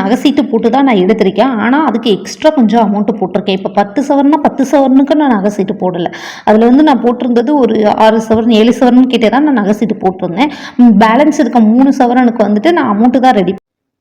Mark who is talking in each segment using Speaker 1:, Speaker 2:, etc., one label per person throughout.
Speaker 1: நகை சீட்டு போட்டு தான் நான் எடுத்திருக்கேன். ஆனால் அதுக்கு எக்ஸ்ட்ரா கொஞ்சம் அமௌண்ட்டு போட்டிருக்கேன். இப்போ பத்து சவரன்னா பத்து சவரனுக்கு நான் நகை சீட்டு போடலை. அதில் வந்து நான் போட்டிருந்தது ஒரு ஆறு சவரன் ஏழு சவரன் கிட்டே தான் நான் நகை சீட்டு போட்டிருந்தேன். பேலன்ஸ் இருக்க மூணு சவரனுக்கு வந்துட்டு நான் அமௌண்ட்டு தான் ready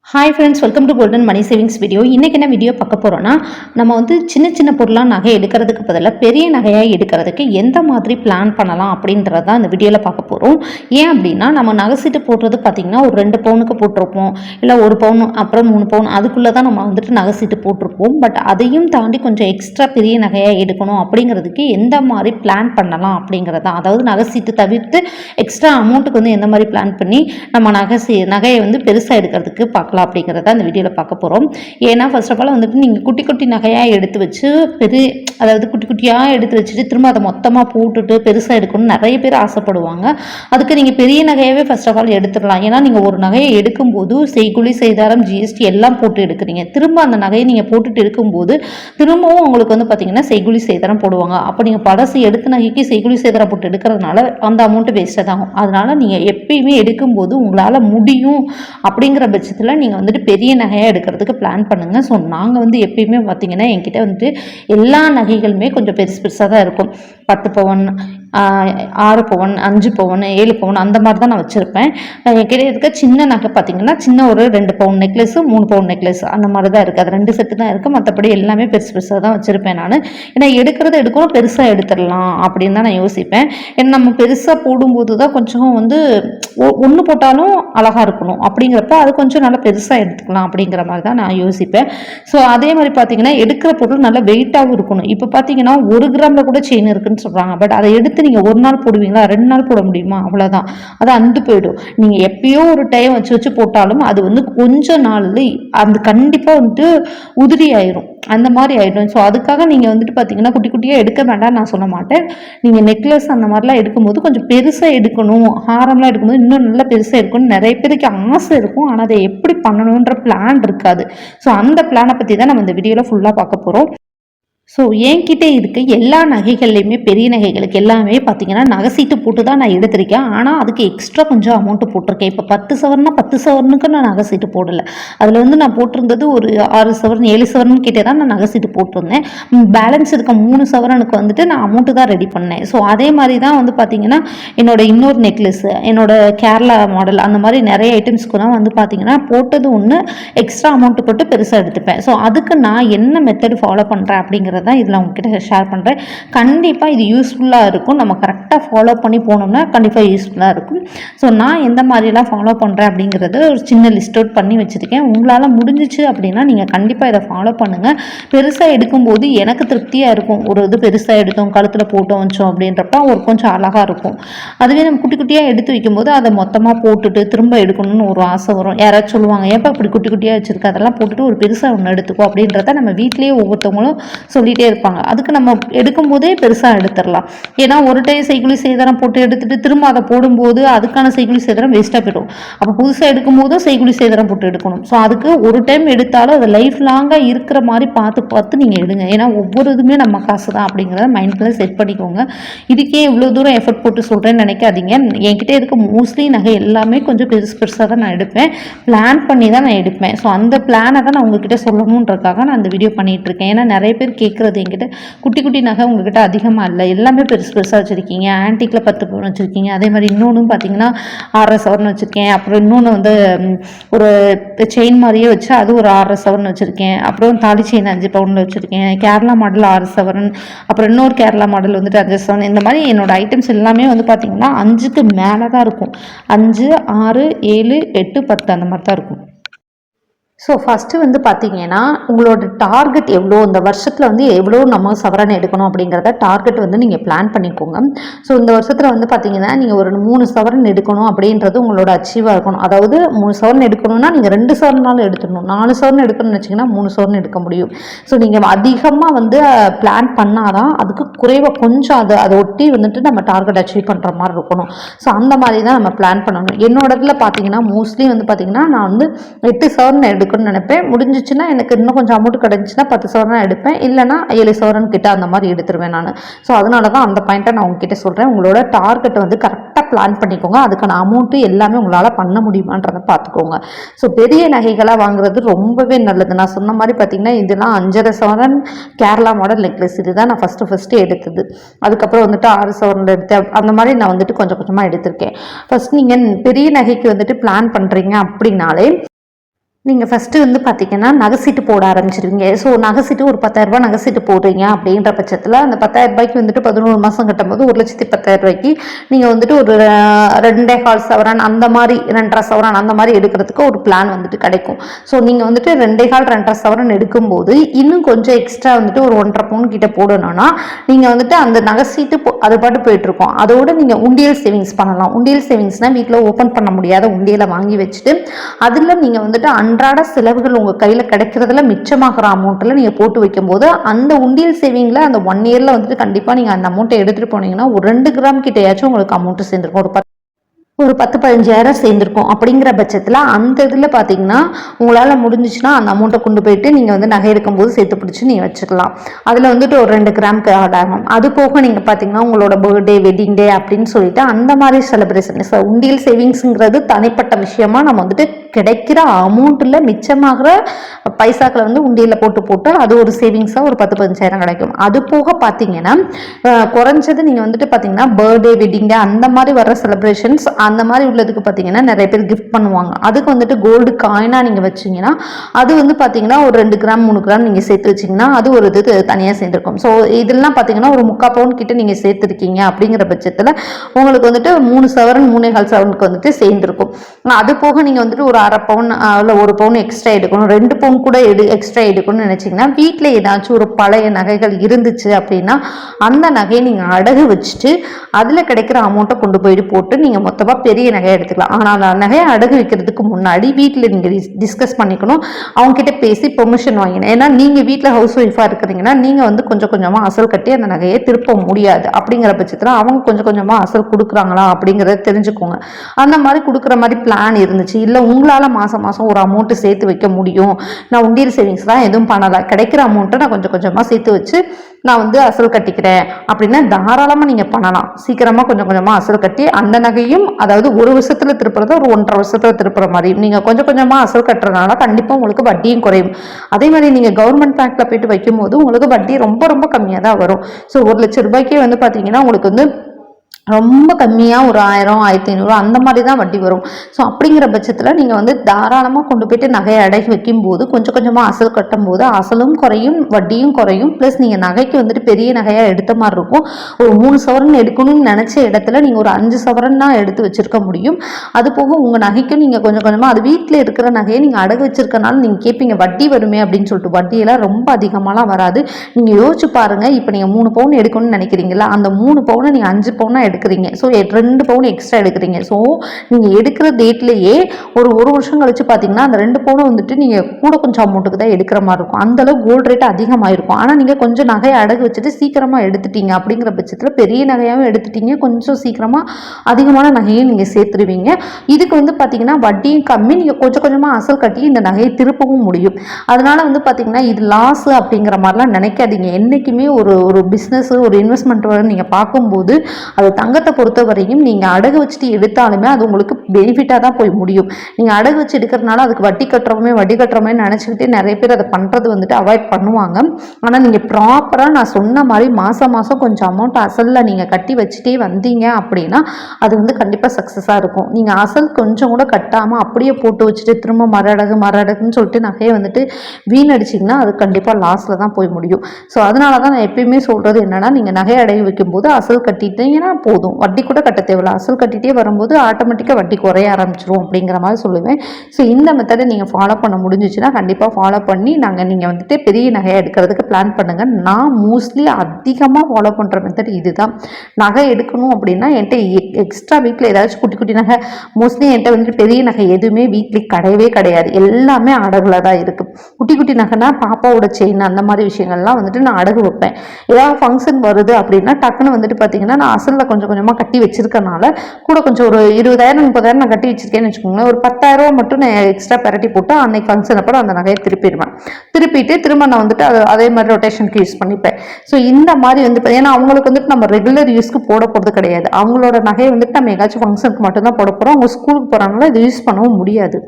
Speaker 1: hi friends welcome to golden money savings video இன்றைக்கி என்ன வீடியோ பார்க்க போகிறோன்னா நம்ம வந்து சின்ன சின்ன பொருளாக நகை எடுக்கிறதுக்கு பதிலாக பெரிய நகையாக எடுக்கிறதுக்கு எந்த மாதிரி பிளான் பண்ணலாம் அப்படின்றத அந்த இந்த வீடியோவில் பார்க்க போகிறோம் ஏன் அப்படின்னா நம்ம நகை சீட்டு போடுறது பார்த்திங்கன்னா ஒரு ரெண்டு பவுனுக்கு போட்டிருப்போம். இல்லை ஒரு பவுன் அப்புறம் மூணு பவுன் அதுக்குள்ளே தான் நம்ம வந்துட்டு நகை சீட்டு போட்டிருப்போம். பட் அதையும் தாண்டி கொஞ்சம் எக்ஸ்ட்ரா பெரிய நகையாக எடுக்கணும் அப்படிங்கிறதுக்கு எந்த மாதிரி பிளான் பண்ணலாம் அப்படிங்கிறது தான் அதாவது நகை சீட்டு தவிர்த்து எக்ஸ்ட்ரா அமௌண்ட்டுக்கு வந்து எந்த மாதிரி பிளான் பண்ணி நம்ம நகை சீ நகையை வந்து பெருசாக எடுக்கிறதுக்கு பார்க்கலாம். அப்படிங்கிறத அந்த வீடியோவில் பார்க்க போகிறோம் ஏன்னா ஃபர்ஸ்ட் ஆஃப் ஆல் வந்துட்டு நீங்கள் குட்டி குட்டி நகையாக எடுத்து வச்சு பெரிய அதாவது குட்டி குட்டியாக எடுத்து வச்சுட்டு திரும்ப அதை மொத்தமாக போட்டுட்டு பெருசாக எடுக்கணும்னு நிறைய பேர் ஆசைப்படுவாங்க. அதுக்கு நீங்கள் பெரிய நகையாகவே ஃபர்ஸ்ட் ஆஃப் ஆல் எடுத்துடலாம். ஏன்னா நீங்கள் ஒரு நகையை எடுக்கும்போது செய்குலி செய்தாரம் ஜிஎஸ்டி எல்லாம் போட்டு எடுக்கிறீங்க. திரும்ப அந்த நகையை நீங்கள் போட்டுட்டு இருக்கும்போது திரும்பவும் உங்களுக்கு வந்து பார்த்தீங்கன்னா செய்குலி செய்தாரம் போடுவாங்க. அப்போ நீங்கள் பழசு எடுத்த நகைக்கு செய்குலி செய்தாரம் போட்டு எடுக்கிறதுனால அந்த அமௌண்ட்டு வேஸ்ட்டாக ஆகும். அதனால் நீங்கள் எப்பயுமே எடுக்கும்போது உங்களால் முடியும் அப்படிங்கிற பட்சத்தில் நீங்கள் வந்துட்டு பெரிய நகையாக எடுக்கிறதுக்கு பிளான் பண்ணுங்கள் ஸோ நாங்கள் வந்து எப்பயுமே பார்த்தீங்கன்னா என்கிட்ட வந்துட்டு எல்லா நகைகளுமே கொஞ்சம் பெருசு பெருசாக தான் இருக்கும். பத்து பவன் ஆறு பவன் அஞ்சு பவுன் ஏழு பவுன் அந்த மாதிரி தான் நான் வச்சுருப்பேன். என்கிட்ட இருக்க சின்ன நகை பார்த்தீங்கன்னா சின்ன ஒரு ரெண்டு பவுன் நெக்லஸ் மூணு பவுன் நெக்லஸ் அந்த மாதிரி தான் இருக்குது அது ரெண்டு செட்டு தான் இருக்குது மற்றபடி எல்லாமே பெருசு பெருசாக தான் வச்சுருப்பேன் நான். ஏன்னா எடுக்கிறத எடுக்கணும் பெருசாக எடுத்துடலாம் அப்படின்னு தான் நான் யோசிப்பேன். ஏன்னா நம்ம பெருசாக போடும்போது தான் கொஞ்சம் வந்து ஒன்று போட்டாலும் அழகாக இருக்கணும். அப்படிங்கிறப்ப அது கொஞ்சம் நல்லா பெருசாக எடுத்துக்கலாம் அப்படிங்கிற மாதிரி தான் நான் யோசிப்பேன். ஸோ அதே மாதிரி பார்த்தீங்கன்னா எடுக்கிற பொருள் நல்லா வெயிட்டாகவும் இருக்கணும். இப்போ பார்த்தீங்கன்னா ஒரு கிராமில் கூட செயின் இருக்குன்னு சொல்கிறாங்க பட் அதை எடுத்து நீங்கள் ஒரு நாள் போடுவீங்களா? ரெண்டு நாள் போட முடியுமா? அவ்வளோதான் அது அந்து போயிடும். நீங்கள் எப்பயோ ஒரு டைம் வச்சு வச்சு போட்டாலும் அது வந்து கொஞ்ச நாளில் அது கண்டிப்பாக வந்துட்டு உதிரி ஆயிரும். அந்த மாதிரி ஆயிடும். ஸோ அதுக்காக நீங்கள் வந்துட்டு பார்த்தீங்கன்னா குட்டி குட்டியாக எடுக்க வேண்டாம் நான் சொல்ல மாட்டேன். நீங்கள் நெக்லஸ் அந்த மாதிரிலாம் எடுக்கும்போது கொஞ்சம் பெருசாக எடுக்கணும். ஹாரம்லாம் எடுக்கும்போது இன்னும் நல்லா பெருசாக எடுக்கணும் நிறைய பேருக்கு ஆசை இருக்கும். ஆனால் அதை எப்படி பண்ணணுன்ற பிளான் இருக்காது. ஸோ அந்த பிளானை பற்றி தான் நம்ம இந்த வீடியோவில் ஃபுல்லாக பார்க்க போகிறோம் ஸோ என்கிட்ட இருக்க எல்லா நகைகள்லையுமே பெரிய நகைகளுக்கு எல்லாமே பார்த்தீங்கன்னா நகை சீட்டு போட்டு தான் நான் எடுத்திருக்கேன். ஆனால் அதுக்கு எக்ஸ்ட்ரா கொஞ்சம் அமௌண்ட்டு போட்டிருக்கேன். இப்போ பத்து சவர்னா பத்து சவரனுக்கு நான் நகை சீட்டு போடலை. அதில் வந்து நான் போட்டிருந்தது ஒரு ஆறு சவரன் ஏழு சவரன் கிட்டே தான் நான் நகை சீட்டு போட்டிருந்தேன். பேலன்ஸ் இருக்க மூணு சவரனுக்கு வந்துட்டு நான் அமௌண்ட்டு தான் ரெடி பண்ணேன். ஸோ அதே மாதிரி தான் வந்து பார்த்தீங்கன்னா என்னோட இன்னொரு நெக்லஸ் என்னோட கேரளா மாடல் அந்த மாதிரி நிறைய ஐட்டம்ஸ்க்கு தான் வந்து பார்த்தீங்கன்னா போட்டது ஒன்று எக்ஸ்ட்ரா அமௌண்ட்டு போட்டு பெருசாக எடுத்துப்பேன். ஸோ அதுக்கு நான் என்ன மெத்தட் ஃபாலோ பண்ணுறேன் அப்படிங்கிறது தான் இதில் உங்ககிட்ட ஷேர் பண்ணுறேன் கண்டிப்பாக இது யூஸ்ஃபுல்லாக இருக்கும். நம்ம கரெக்டாக ஃபாலோ பண்ணி போனோம்னா கண்டிப்பாக யூஸ்ஃபுல்லாக இருக்கும். ஸோ நான் எந்த மாதிரிலாம் ஃபாலோ பண்ணுறேன் அப்படிங்கிறது ஒரு சின்ன லிஸ்ட் அவுட் பண்ணி வச்சுருக்கேன். உங்களால் முடிஞ்சிச்சு அப்படின்னா நீங்கள் கண்டிப்பாக இதை ஃபாலோ பண்ணுங்கள் பெருசாக எடுக்கும்போது எனக்கு திருப்தியாக இருக்கும். ஒரு இது பெருசாக எடுத்தோம் கழுத்தில் போட்டோம் வச்சோம் அப்படின்றப்ப ஒரு கொஞ்சம் அழகாக இருக்கும். அதுவே நம்ம குட்டி குட்டியாக எடுத்து வைக்கும்போது அதை மொத்தமாக போட்டுட்டு திரும்ப எடுக்கணும்னு ஒரு ஆசை வரும். யாராச்சும் சொல்லுவாங்க ஏப்பா இப்படி குட்டி குட்டியாக வச்சுருக்க? அதெல்லாம் போட்டுட்டு ஒரு பெருசாக ஒன்று எடுத்துக்கோ அப்படின்றத நம்ம வீட்லேயே ஒவ்வொருத்தவங்களும் சொல்லிகிட்டே இருப்பாங்க. அதுக்கு நம்ம எடுக்கும்போதே பெருசாக எடுத்துடலாம். ஏன்னா ஒரு டைம் செய்குலி சேதாரம் போட்டு எடுத்துட்டு திரும்ப அதை போடும்போது அதுக்கான செய்குலி சேதாரம் வேஸ்ட்டாக போயிடும். அப்போ புதுசாக எடுக்கும்போதும் செய்குலி சேதாரம் போட்டு எடுக்கணும். ஸோ அதுக்கு ஒரு டைம் எடுத்தாலும் அது லைஃப் லாங்காக இருக்கிற மாதிரி பார்த்து பார்த்து நீங்கள் எடுங்க. ஏன்னா ஒவ்வொரு இதுவுமே நம்ம காசு தான் அப்படிங்கிறத மைண்டில் செட் பண்ணிக்கோங்க. இதுக்கே இவ்வளோ தூரம் எஃபர்ட் போட்டு சொல்கிறேன்னு நினைக்காதீங்க. என்கிட்ட இருக்க மோஸ்ட்லி நகை எல்லாமே கொஞ்சம் பெருசு பெருசாக தான் நான் எடுப்பேன். பிளான் பண்ணி தான் நான் எடுப்பேன். ஸோ அந்த பிளானை தான் நான் உங்ககிட்ட சொல்லணுன்றக்காக நான் அந்த வீடியோ பண்ணிகிட்ருக்கேன் இருக்கேன். ஏன்னா நிறைய பேர் கேட்குறது என்கிட்ட. குட்டி குட்டி நகை உங்ககிட்ட அதிகமாக இல்லை. எல்லாமே பெருசு பெருசாக வச்சுருக்கீங்க. ஆன்டிக்கில் பத்து பவுன் வச்சுருக்கீங்க. அதே மாதிரி இன்னொன்று பார்த்தீங்கன்னா ஆறரை சவரன் வச்சுருக்கேன். அப்புறம் இன்னொன்று வந்து ஒரு செயின் மாதிரியே வச்சு அது ஒரு ஆறரை சவரன் வச்சுருக்கேன். அப்புறம் தாலி செயின் அஞ்சு பவுனில் வச்சுருக்கேன். கேரளா மாடல் ஆறு சவரன் அப்புறம் இன்னொரு கேரளா மாடல் வந்துட்டு அஞ்சு சவரன் இந்த மாதிரி என்னோடய ஐட்டம்ஸ் எல்லாமே வந்து பார்த்தீங்கன்னா அஞ்சுக்கு மேலே தான் இருக்கும். அஞ்சு ஆறு ஏழு எட்டு பத்து அந்த மாதிரி தான் இருக்கும். ஸோ ஃபஸ்ட்டு வந்து பார்த்தீங்கன்னா உங்களோட டார்கெட் எவ்வளோ இந்த வருஷத்தில் வந்து எவ்வளோ நம்ம சவரன் எடுக்கணும் அப்படிங்கிறத டார்கெட் வந்து நீங்கள் பிளான் பண்ணிக்கோங்க. ஸோ இந்த வருஷத்தில் வந்து பார்த்தீங்கன்னா நீங்கள் ஒரு மூணு சவரன் எடுக்கணும் அப்படின்றது உங்களோட அச்சீவாக இருக்கணும். அதாவது மூணு சவரன் எடுக்கணும்னா நீங்கள் ரெண்டு சவரனாலும் எடுத்துடணும். நாலு சவரன் எடுக்கணும்னு வச்சிங்கன்னா மூணு சவரன் எடுக்க முடியும். ஸோ நீங்கள் அதிகமாக வந்து பிளான் பண்ணாதான் அதுக்கு குறைவாக கொஞ்சம் அதை அதை ஒட்டி வந்துட்டு நம்ம டார்கெட் அச்சீவ் பண்ணுற மாதிரி இருக்கணும். ஸோ அந்த மாதிரி தான் நம்ம பிளான் பண்ணணும். என்னோட இதில் பார்த்தீங்கன்னா மோஸ்ட்லி வந்து பார்த்தீங்கன்னா நான் வந்து எட்டு சவரன் எடுக்கணும். எடுக்கணும்னு நினைப்பேன். முடிஞ்சிச்சுன்னா எனக்கு இன்னும் கொஞ்சம் அமௌண்ட் கிடச்சின்னா பத்து சவரன் எடுப்பேன். இல்லைனா ஏழு சவரன் கிட்ட அந்த மாதிரி எடுத்துருவேன் நான். ஸோ அதனால தான் அந்த பாயிண்ட்டை நான் உங்ககிட்ட சொல்கிறேன் உங்களோட டார்கெட்டை வந்து கரெக்டாக பிளான் பண்ணிக்கோங்க. அதுக்கான அமௌண்ட்டு எல்லாமே உங்களால் பண்ண முடியுமான்றதை பார்த்துக்கோங்க. ஸோ பெரிய நகைகளாக வாங்குறது ரொம்பவே நல்லது. நான் சொன்ன மாதிரி பார்த்தீங்கன்னா இதெல்லாம் அஞ்சரை சவரன் கேரளா மாடல் நெக்லஸ் இதுதான் நான் ஃபஸ்ட்டு ஃபஸ்ட்டு எடுத்தது. அதுக்கப்புறம் வந்துட்டு ஆறு சவரன் எடுத்தேன். அந்த மாதிரி நான் வந்துட்டு கொஞ்சம் கொஞ்சமாக எடுத்திருக்கேன். ஃபஸ்ட் நீங்கள் பெரிய நகைக்கு வந்துட்டு பிளான் பண்ணுறீங்க அப்படின்னாலே நீங்கள் ஃபஸ்ட்டு வந்து பார்த்தீங்கன்னா நகைசீட்டு போட ஆரம்பிச்சிருவீங்க. ஸோ நகைசீட்டு ஒரு பத்தாயிரரூபா நகைசீட்டு போடுறீங்க அப்படின்ற பட்சத்தில் அந்த பத்தாயிரம் ரூபாய்க்கு வந்துட்டு பதினோரு மாதம் கட்டும்போது ஒரு லட்சத்தி பத்தாயிரரூபாய்க்கு நீங்கள் வந்துட்டு ஒரு ரெண்டே கால் சவரன் அந்த மாதிரி ரெண்டரை சவரன் அந்த மாதிரி எடுக்கிறதுக்கு ஒரு பிளான் வந்துட்டு கிடைக்கும். ஸோ நீங்கள் வந்துட்டு ரெண்டே கால் ரெண்டரை சவரன் எடுக்கும்போது இன்னும் கொஞ்சம் எக்ஸ்ட்ரா வந்துட்டு ஒரு ஒன்றரை பவுன் கிட்ட போடணும்னா நீங்கள் வந்துட்டு அந்த நகைசீட்டு போ- அது பாட்டு போயிட்டுருக்கோம். அதோட நீங்கள் உண்டியல் சேவிங்ஸ் பண்ணலாம். உண்டியல் சேவிங்ஸ்னால் வீட்டில் ஓப்பன் பண்ண முடியாத உண்டியலை வாங்கி வச்சுட்டு அதில் நீங்கள் வந்துட்டு அன்றாட செலவுகள் உங்கள் கையில் கிடைக்கிறதுல மிச்சமாகிற அமௌண்ட்டில் நீங்கள் போட்டு வைக்கும்போது அந்த உண்டியல் சேவிங்கில் அந்த ஒன் இயரில் வந்துட்டு கண்டிப்பாக நீங்கள் அந்த அமௌண்ட்டை எடுத்துகிட்டு போனீங்கன்னா ஒரு ரெண்டு கிராம் கிட்டையாச்சும் உங்களுக்கு அமௌண்ட்டு சேர்ந்துருக்கும். ஒரு பத்து ஒரு பத்து பதினஞ்சாயிரம் சேர்ந்துருக்கும். அப்படிங்கிற பட்சத்தில் அந்த இதில் பார்த்தீங்கன்னா உங்களால் முடிஞ்சிச்சுன்னா அந்த அமௌண்ட்டை கொண்டு போயிட்டு நீங்கள் வந்து நகை எடுக்கும்போது சேர்த்து பிடிச்சி நீங்கள் வச்சுக்கலாம். அதில் வந்துட்டு ஒரு ரெண்டு கிராம் ஆட் ஆகும் அது போக நீங்கள் பார்த்தீங்கன்னா உங்களோட பர்த்டே வெட்டிங் டே அப்படின்னு சொல்லிட்டு அந்த மாதிரி செலிப்ரேஷன் உண்டியல் சேவிங்ஸுங்கிறது தனிப்பட்ட விஷயமா நம்ம வந்துட்டு கிடைக்கிற அமௌண்ட்டில் மிச்சமாகிற பைசாக்களை வந்து உண்டியலில் போட்டு போட்டு அது ஒரு சேவிங்ஸாக ஒரு பத்து பதினஞ்சாயிரம் கிடைக்கும். அது போக பார்த்தீங்கன்னா குறைஞ்சது நீங்கள் வந்துட்டு பார்த்தீங்கன்னா பர்த்டே வெட்டிங் டே அந்த மாதிரி வர செலிப்ரேஷன்ஸ் அந்த மாதிரி உள்ளதுக்கு பார்த்தீங்கன்னா நிறைய பேர் கிஃப்ட் பண்ணுவாங்க. அதுக்கு வந்துட்டு கோல்டு காயினாக நீங்கள் வச்சீங்கன்னா அது வந்து பார்த்தீங்கன்னா ஒரு ரெண்டு கிராம் மூணு கிராம் நீங்கள் சேர்த்து வச்சிங்கன்னா அது ஒரு இது தனியாக சேர்ந்துருக்கும். ஸோ இதெல்லாம் பார்த்தீங்கன்னா ஒரு முக்கா பவுன் கிட்ட நீங்கள் சேர்த்துருக்கீங்க அப்படிங்கிற பட்சத்தில் உங்களுக்கு வந்துட்டு மூணு சவரன் மூணே கால் சவரனுக்கு வந்துட்டு சேர்ந்துருக்கும். அது போக நீங்கள் வந்துட்டு ஒரு அரை பவுன் இல்லை ஒரு பவுன் எக்ஸ்ட்ரா எடுக்கணும். ரெண்டு பவுன் கூட எடு எக்ஸ்ட்ரா எடுக்கணும்னு நினச்சிங்கன்னா வீட்டில் ஏதாச்சும் ஒரு பழைய நகைகள் இருந்துச்சு அப்படின்னா அந்த நகையை நீங்கள் அடகு வச்சுட்டு அதில் கிடைக்கிற அமௌண்ட்டை கொண்டு போயிட்டு போட்டு நீங்கள் மொத்தமாக பெரிய நகையை எடுத்துக்கலாம். ஆனால் அந்த நகையை அடகு வைக்கிறதுக்கு முன்னாடி வீட்டில் நீங்கள் டிஸ்கஸ் பண்ணிக்கணும். அவங்ககிட்ட பேசி பெர்மிஷன் வாங்கினேன் ஏன்னா நீங்கள் வீட்டில் ஹவுஸ் ஒய்ஃபாக இருக்கிறீங்கன்னா நீங்கள் வந்து கொஞ்சம் கொஞ்சமாக அசல் கட்டி அந்த நகையை திருப்ப முடியாது. அப்படிங்கிற பட்சத்தில் அவங்க கொஞ்சம் கொஞ்சமாக அசல் கொடுக்குறாங்களா அப்படிங்கிறத தெரிஞ்சுக்கோங்க. அந்த மாதிரி கொடுக்குற மாதிரி பிளான் இருந்துச்சு. இல்லை உங்களால் மாதம் மாதம் ஒரு அமௌண்ட்டு சேர்த்து வைக்க முடியும். நான் உண்டியல் சேவிங்ஸ் தான் எதுவும் பண்ணலை. கிடைக்கிற அமௌண்ட்டை நான் கொஞ்சம் கொஞ்சமாக சேர்த்து வச்சு நான் வந்து அசல் கட்டிக்கிறேன். அப்படின்னா தாராளமாக நீங்கள் பண்ணலாம். சீக்கிரமாக கொஞ்சம் கொஞ்சமாக அசல் கட்டி அந்த நகையும் அதாவது ஒரு வருஷத்தில் திருப்புறத ஒரு ஒன்றரை வருஷத்தில் திருப்புற மாதிரி நீங்கள் கொஞ்சம் கொஞ்சமாக அசல் கட்டுறதுனால கண்டிப்பாக உங்களுக்கு வட்டியும் குறையும். அதே மாதிரி நீங்கள் கவர்மெண்ட் பேங்க்கில் போயிட்டு வைக்கும்போது உங்களுக்கு வட்டி ரொம்ப ரொம்ப கம்மியாக தான் வரும். ஸோ ஒரு லட்ச ரூபாய்க்கே வந்து பார்த்தீங்கன்னா உங்களுக்கு வந்து ரொம்ப கம்மியாக ஒரு ஆயிரம் ஆயிரத்தி ஐநூறு அந்த மாதிரி தான் வட்டி வரும். ஸோ அப்படிங்கிற பட்சத்தில் நீங்கள் வந்து தாராளமாக கொண்டு போயிட்டு நகையை அடகி வைக்கும்போது கொஞ்சம் கொஞ்சமாக அசல் கட்டும் போது அசலும் குறையும் வட்டியும் குறையும். ப்ளஸ் நீங்கள் நகைக்கு வந்துட்டு பெரிய நகையாக எடுத்த மாதிரி இருக்கும். ஒரு மூணு சவரன் எடுக்கணும்னு நினச்ச இடத்துல நீங்கள் ஒரு அஞ்சு சவரன் தான் எடுத்து வச்சிருக்க முடியும். அது போக உங்கள் நகைக்கும் நீங்கள் கொஞ்சம் கொஞ்சமாக அது வீட்டில் இருக்கிற நகையை நீங்கள் அடகு வச்சிருக்கனால நீங்கள் கேட்பீங்க வட்டி வருமே அப்படின்னு சொல்லிட்டு வட்டியெல்லாம் ரொம்ப அதிகமாகலாம் வராது. நீங்கள் யோசிச்சு பாருங்கள் இப்போ நீங்கள் மூணு பவுன் எடுக்கணும்னு நினைக்கிறீங்களா அந்த மூணு பவுனை நீங்கள் அஞ்சு பவுனாக எடுக்கிறீங்க. ஸோ ரெண்டு பவுன் எக்ஸ்ட்ரா எடுக்கிறீங்க. ஸோ நீங்கள் எடுக்கிற டேட்லேயே ஒரு ஒரு வருஷம் கழிச்சு பார்த்தீங்கன்னா அந்த ரெண்டு பவுனை வந்துட்டு நீங்கள் கூட கொஞ்சம் அமௌண்ட்டுக்கு தான் எடுக்கிற மாதிரி இருக்கும். அந்தளவு கோல்டு ரேட் அதிகமாயிருக்கும். ஆனால் நீங்கள் கொஞ்சம் நகையை அடகு வச்சுட்டு சீக்கிரமாக எடுத்துட்டீங்க அப்படிங்கிற பட்சத்தில் பெரிய நகையாகவும் எடுத்துட்டீங்க. கொஞ்சம் சீக்கிரமாக அதிகமான நகையும் நீங்கள் சேர்த்துருவீங்க. இதுக்கு வந்து பார்த்தீங்கன்னா வட்டியும் கம்மி. நீங்கள் கொஞ்சம் கொஞ்சமாக அசல் கட்டி இந்த நகையை திருப்பவும் முடியும். அதனால் வந்து பார்த்தீங்கன்னா இது லாஸ் அப்படிங்கிற மாதிரிலாம் நினைக்காதீங்க. என்றைக்குமே ஒரு ஒரு பிஸ்னஸ் ஒரு இன்வெஸ்ட்மெண்ட் நீங்கள் பார்க்கும்போது அது தங்கத்தை பொறுத்த வரையும் நீங்கள் அடகு வச்சுட்டு எடுத்தாலுமே அது உங்களுக்கு பெனிஃபிட்டாக தான் போய் முடியும். நீங்கள் அடகு வச்சு எடுக்கிறதுனால அதுக்கு வட்டி கட்டுறோமே வட்டி கட்டுறோமே நினச்சிக்கிட்டே நிறைய பேர் அதை பண்ணுறது வந்துட்டு அவாய்ட் பண்ணுவாங்க. ஆனால் நீங்கள் ப்ராப்பராக நான் சொன்ன மாதிரி மாதம் மாதம் கொஞ்சம் அமௌண்ட் அசலில் நீங்கள் கட்டி வச்சுட்டே வந்தீங்க அப்படின்னா அது வந்து கண்டிப்பாக சக்ஸஸாக இருக்கும். நீங்கள் அசல் கொஞ்சம் கூட கட்டாமல் அப்படியே போட்டு வச்சுட்டு திரும்ப மர அடகு சொல்லிட்டு நகையை வந்துட்டு வீணடிச்சிங்கன்னா அது கண்டிப்பாக லாஸில் தான் போய் முடியும். ஸோ அதனால தான் நான் எப்பயுமே சொல்கிறது என்னென்னா நீங்கள் நகை அடகு வைக்கும்போது அசல் கட்டிட்டீங்கன்னா போதும். வட்டி கூட கட்ட தேவையில்ல. அசல் கட்டிகிட்டே வரும்போது ஆட்டோமேட்டிக்காக வட்டி குறைய ஆரம்பிச்சிரும் அப்படிங்கிற மாதிரி சொல்லுவேன். ஸோ இந்த மெத்தடை நீங்கள் ஃபாலோ பண்ண முடிஞ்சிச்சுன்னா கண்டிப்பாக ஃபாலோ பண்ணி நாங்கள் நீங்கள் வந்துட்டு பெரிய நகையை எடுக்கிறதுக்கு பிளான் பண்ணுங்கள் நான் மோஸ்ட்லி அதிகமாக ஃபாலோ பண்ணுற மெத்தட் இதுதான். நகை எடுக்கணும் அப்படின்னா என்கிட்ட எக்ஸ்ட்ரா வீட்டில் ஏதாச்சும் குட்டி குட்டி நகை. மோஸ்ட்லி என்கிட்ட வந்துட்டு பெரிய நகை எதுவுமே வீட்லி கிடையவே கிடையாது. எல்லாமே அடகுல தான் இருக்குது குட்டி குட்டி நகைனா பாப்பாவோட செயின் அந்த மாதிரி விஷயங்கள்லாம் வந்துட்டு நான் அடகு வைப்பேன். ஏதாவது ஃபங்க்ஷன் வருது அப்படின்னா டக்குன்னு வந்துட்டு பார்த்தீங்கன்னா நான் அசலில் கொஞ்சம் கொஞ்சமாக கட்டி வச்சிருக்கனால கூட கொஞ்சம் ஒரு இருபதாயிரம் முப்பதாயிரம் நான் கட்டி வச்சிருக்கேன்னு வச்சுக்கோங்களேன். ஒரு பத்தாயிரம் மட்டும் நான் எக்ஸ்ட்ரா பெரட்டி போட்டு அன்னைக்கு ஃபங்க்ஷன் அப்புறம் அந்த நகையை திருப்பிடுவேன். திருப்பிட்டு திரும்ப நான் வந்துட்டு அது அதே மாதிரி ரொட்டேஷனுக்கு யூஸ் பண்ணிப்பேன். ஸோ இந்த மாதிரி வந்து பார்த்தீங்கன்னா ஏன்னா அவங்களுக்கு வந்துட்டு நம்ம ரெகுலர் யூஸ்க்கு போட போகிறது கிடையாது. அவங்களோட நகையை வந்துட்டு நம்ம எங்கேயாச்சும் ஃபங்க்ஷனுக்கு மட்டும்தான் போட போகிறோம் அவங்க ஸ்கூலுக்கு போகிறாங்களோ இது யூஸ் பண்ணவும் முடியாது.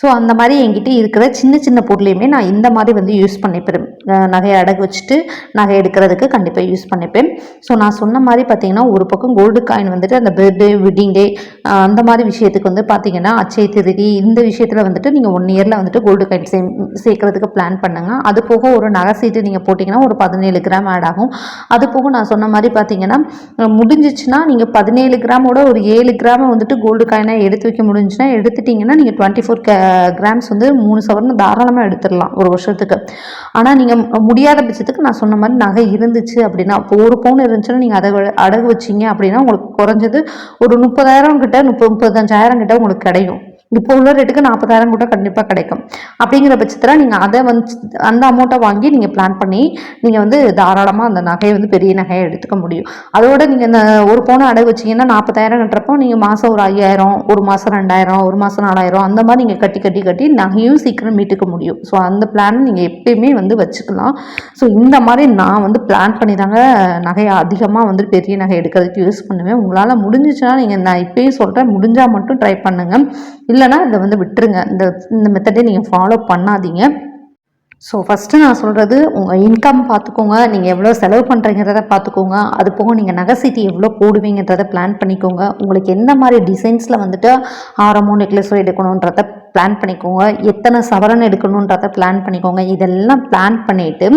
Speaker 1: ஸோ அந்த மாதிரி என்கிட்ட இருக்கிற சின்ன சின்ன பொருளையுமே நான் இந்த மாதிரி வந்து யூஸ் பண்ணிப்பேன். நகையை அடகு வச்சுட்டு நகை எடுக்கிறதுக்கு கண்டிப்பாக யூஸ் பண்ணிப்பேன். ஸோ நான் சொன்ன மாதிரி பார்த்தீங்கன்னா ஒரு பக்கம் கோல்டு காயின் வந்துட்டு அந்த பர்த்டே வெட்டிங் டே அந்த மாதிரி விஷயத்துக்கு வந்து பார்த்தீங்கன்னா அச்சய திருதி இந்த விஷயத்தில் வந்துட்டு நீங்கள் ஒன் இயரில் வந்துட்டு கோல்டு காயின் சே சேர்க்கறதுக்கு பிளான் பண்ணுங்கள் அது போக ஒரு நகை சீட்டு நீங்கள் போட்டிங்கன்னா ஒரு பதினேழு கிராம் ஆட் ஆகும். அது போக நான் சொன்ன மாதிரி பார்த்தீங்கன்னா முடிஞ்சிச்சுன்னா நீங்கள் பதினேழு கிராமோட ஒரு ஏழு கிராமை வந்துட்டு கோல்டு காயினாக எடுத்து வைக்க முடிஞ்சுன்னா எடுத்துட்டிங்கன்னா நீங்கள் டுவெண்ட்டி ஃபோர் கிராம்ஸ் வந்து மூணு சவரன் தாராளமாக எடுத்துடலாம் ஒரு வருஷத்துக்கு. ஆனால் நீங்கள் முடியாத பட்சத்துக்கு நான் சொன்ன மாதிரி நகை இருந்துச்சு அப்படின்னா இப்போ ஒரு பவுன் இருந்துச்சுன்னா நீங்கள் அதை அடகு வச்சீங்க அப்படின்னா உங்களுக்கு குறைஞ்சது ஒரு முப்பதாயிரம் கிட்ட முப்பது முப்பத்தஞ்சாயிரம் கிட்ட உங்களுக்கு கிடைக்கும். இப்போ உள்ள ரேட்டுக்கு நாற்பதாயிரம் கூட கண்டிப்பாக கிடைக்கும். அப்படிங்கிற பட்சத்தில் நீங்கள் அதை வந்து அந்த அமௌண்ட்டை வாங்கி நீங்கள் பிளான் பண்ணி நீங்கள் வந்து தாராளமாக அந்த நகையை வந்து பெரிய நகையை எடுத்துக்க முடியும். அதோட நீங்கள் இந்த ஒரு பவுனை அடகு வச்சிங்கன்னா நாற்பதாயிரம் கட்டுறப்போ நீங்கள் மாதம் ஒரு ஐயாயிரம் ஒரு மாதம் ரெண்டாயிரம் ஒரு மாதம் நாலாயிரம் அந்த மாதிரி நீங்கள் கட்டி கட்டி கட்டி நகையும் சீக்கிரம் மீட்டுக்க முடியும். ஸோ அந்த பிளான் நீங்கள் எப்பயுமே வந்து வச்சுக்கலாம். ஸோ இந்த மாதிரி நான் வந்து பிளான் பண்ணி தாங்க நகையை அதிகமாக வந்து பெரிய நகை எடுக்கிறதுக்கு யூஸ் பண்ணுவேன். உங்களால் முடிஞ்சிச்சுன்னா நீங்கள் நான் இப்பயும் சொல்கிறேன் முடிஞ்சால் மட்டும் ட்ரை பண்ணுங்கள் இல்லை இல்லைனா இதை வந்து விட்டுருங்க. இந்த இந்த மெத்தடை நீங்கள் ஃபாலோ பண்ணாதீங்க. ஸோ ஃபஸ்ட்டு நான் சொல்கிறது உங்கள் இன்கம் பார்த்துக்கோங்க. நீங்கள் எவ்வளோ செலவு பண்ணுறீங்கிறத பார்த்துக்கோங்க. அது போக நீங்கள் நகை சீட்டு எவ்வளோ போடுவீங்கன்றத பிளான் பண்ணிக்கோங்க. உங்களுக்கு எந்த மாதிரி டிசைன்ஸில் வந்துட்டு ஆரமோ நெக்லஸோ எடுக்கணுன்றத பிளான் பண்ணிக்கோங்க. எத்தனை சவரன் எடுக்கணுன்றத பிளான் பண்ணிக்கோங்க. இதெல்லாம் பிளான் பண்ணிவிட்டு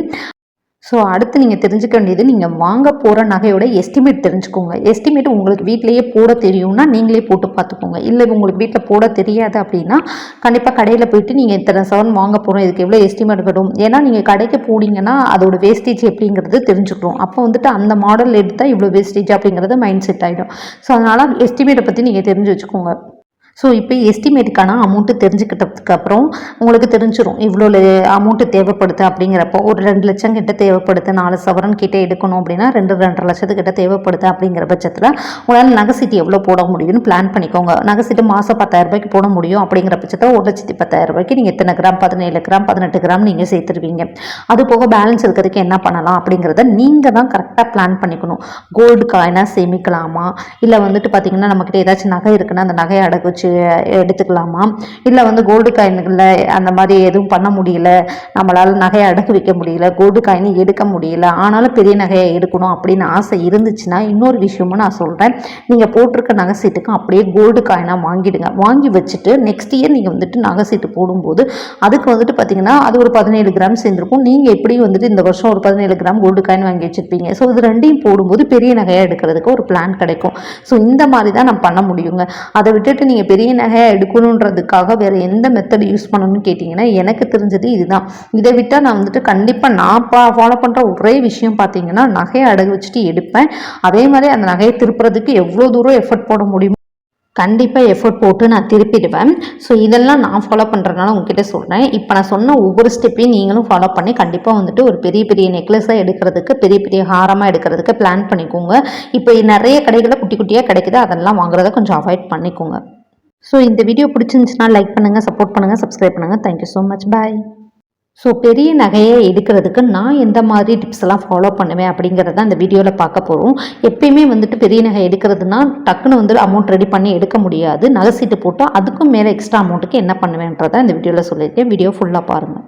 Speaker 1: ஸோ அடுத்து நீங்கள் தெரிஞ்சுக்க வேண்டியது நீங்கள் வாங்க போகிற நகையோட எஸ்டிமேட் தெரிஞ்சுக்கோங்க. எஸ்டிமேட் உங்களுக்கு வீட்டிலேயே போட தெரியும்னா நீங்களே போட்டு பார்த்துக்கோங்க. இல்லை உங்களுக்கு வீட்டில் போட தெரியாது அப்படின்னா கண்டிப்பாக கடையில் போயிட்டு நீங்கள் இத்தனை சவரன் வாங்க போகிறோம் இதுக்கு எவ்வளோ எஸ்டிமேட் வரும் ஏன்னா நீங்கள் கடைக்கு போனீங்கன்னா அதோட வேஸ்டேஜ் எப்படிங்கிறது தெரிஞ்சுக்கிறோம் அப்போ வந்துட்டு அந்த மாடல் எடுத்தால் இவ்வளோ வேஸ்டேஜ் அப்படிங்கிறது மைண்ட் செட் ஆகிடும் ஸோ அதனால் எஸ்டிமேட்டை பற்றி நீங்கள் தெரிஞ்சு வச்சுக்கோங்க. ஸோ இப்போ எஸ்டிமேட்டுக்கான அமௌண்ட்டு தெரிஞ்சுக்கிட்டதுக்கு அப்புறம் உங்களுக்கு தெரிஞ்சிடும் இவ்வளோ அமௌண்ட்டு தேவைப்படுது அப்படிங்கிறப்போ ஒரு ரெண்டு லட்சம் கிட்ட தேவைப்படுது நாலு சவரன் கிட்ட எடுக்கணும் அப்படின்னா ரெண்டு ரெண்டரை லட்சத்துக்கிட்ட தேவைப்படுது அப்படிங்கிற பட்சத்தில் உங்களால் நகை சீட்டு எவ்வளோ போட முடியும்னு பிளான் பண்ணிக்கோங்க. நகை சீட்டு மாதம் பத்தாயிரம் ரூபாய்க்கு போட முடியும் அப்படிங்கிற பட்சத்தில் ஒரு லட்சத்தி பத்தாயிரம் ரூபாய்க்கு நீங்கள் எத்தனை கிராம்? பதினேழு கிராம் பதினெட்டு கிராம் நீங்கள் சேர்த்துருவீங்க. அது போக பேலன்ஸ் இருக்கிறதுக்கு என்ன பண்ணலாம் அப்படிங்கிறத நீங்கள் தான் கரெக்டாக பிளான் பண்ணிக்கணும். கோல்டு காயினாக சேமிக்கலாமா? இல்லை வந்துட்டு பார்த்தீங்கன்னா நம்மக்கிட்ட ஏதாச்சும் நகை இருக்குன்னா அந்த நகையை அடகு வச்சு எடுத்துக்கலாமா? இல்லை வந்து கோல்டு காயின்களில் அந்த மாதிரி எதுவும் பண்ண முடியல. நம்மளால் நகையை அடகு வைக்க முடியல. கோல்டு காயின் எடுக்க முடியல. ஆனாலும் பெரிய நகையை எடுக்கணும் அப்படின்னு ஆசை இருந்துச்சுன்னா இன்னொரு விஷயமும் நான் சொல்கிறேன் நீங்கள் போட்டிருக்க நகை சீட்டுக்கும் அப்படியே கோல்டு காயினாக வாங்கிடுங்க. வாங்கி வச்சுட்டு நெக்ஸ்ட் இயர் நீங்கள் வந்துட்டு நகை சீட்டு போடும்போது அதுக்கு வந்துட்டு பார்த்தீங்கன்னா அது ஒரு பதினேழு கிராம் சேர்ந்துருக்கும். நீங்கள் எப்படியும் வந்துட்டு இந்த வருஷம் ஒரு பதினேழு கிராம் கோல்டு காயின் வாங்கி வச்சிருப்பீங்க. ஸோ இது ரெண்டையும் போடும்போது பெரிய நகையாக எடுக்கிறதுக்கு ஒரு பிளான் கிடைக்கும். ஸோ இந்த மாதிரி தான் நான் பண்ண முடியுங்க. அதை விட்டுட்டு நீங்கள் பெரிய நகையாக எடுக்கணுன்றதுக்காக வேறு எந்த மெத்தட் யூஸ் பண்ணணும்னு கேட்டிங்கன்னா எனக்கு தெரிஞ்சது இதுதான். இதை விட்டால் நான் வந்துட்டு கண்டிப்பாக நான் பா ஃபாலோ பண்ணுற ஒரே விஷயம் பார்த்தீங்கன்னா நகையை அடகு வச்சுட்டு எடுப்பேன். அதே மாதிரி அந்த நகையை திருப்புறதுக்கு எவ்வளோ தூரம் எஃபர்ட் போட முடியுமோ கண்டிப்பாக எஃபோர்ட் போட்டு நான் திருப்பிடுவேன். ஸோ இதெல்லாம் நான் ஃபாலோ பண்ணுறதுனால உங்ககிட்ட சொல்கிறேன் இப்போ நான் சொன்ன ஒவ்வொரு ஸ்டெப்பையும் நீங்களும் ஃபாலோ பண்ணி கண்டிப்பாக வந்துட்டு ஒரு பெரிய பெரிய நெக்லஸாக எடுக்கிறதுக்கு பெரிய பெரிய ஹாரமாக எடுக்கிறதுக்கு பிளான் பண்ணிக்கோங்க. இப்போ நிறைய கடைகளில் குட்டி குட்டியாக கிடைக்குது. அதெல்லாம் வாங்குறத கொஞ்சம் அவாய்ட் பண்ணிக்கோங்க. ஸோ இந்த வீடியோ பிடிச்சிருந்துச்சுன்னா லைக் பண்ணுங்கள் சப்போர்ட் பண்ணுங்கள் சப்ஸ்கிரைப் பண்ணுங்கள் thank you so much bye so பெரிய நகையை எடுக்கிறதுக்கு நான் எந்த மாதிரி டிப்ஸ் எல்லாம் ஃபாலோ பண்ணுவேன் அப்படிங்கிறத இந்த வீடியோவில் பார்க்க போகிறோம் எப்பயுமே வந்துட்டு பெரிய நகை எடுக்கிறதுனா டக்குன்னு வந்து அமௌண்ட் ரெடி பண்ணி எடுக்க முடியாது. நகை சீட்டு போட்டால் அதுக்கும் மேலே எக்ஸ்ட்ரா அமௌண்ட்டுக்கு என்ன பண்ணுவேன்றதை இந்த வீடியோவில் சொல்லியிருக்கேன். வீடியோ ஃபுல்லாக பாருங்கள்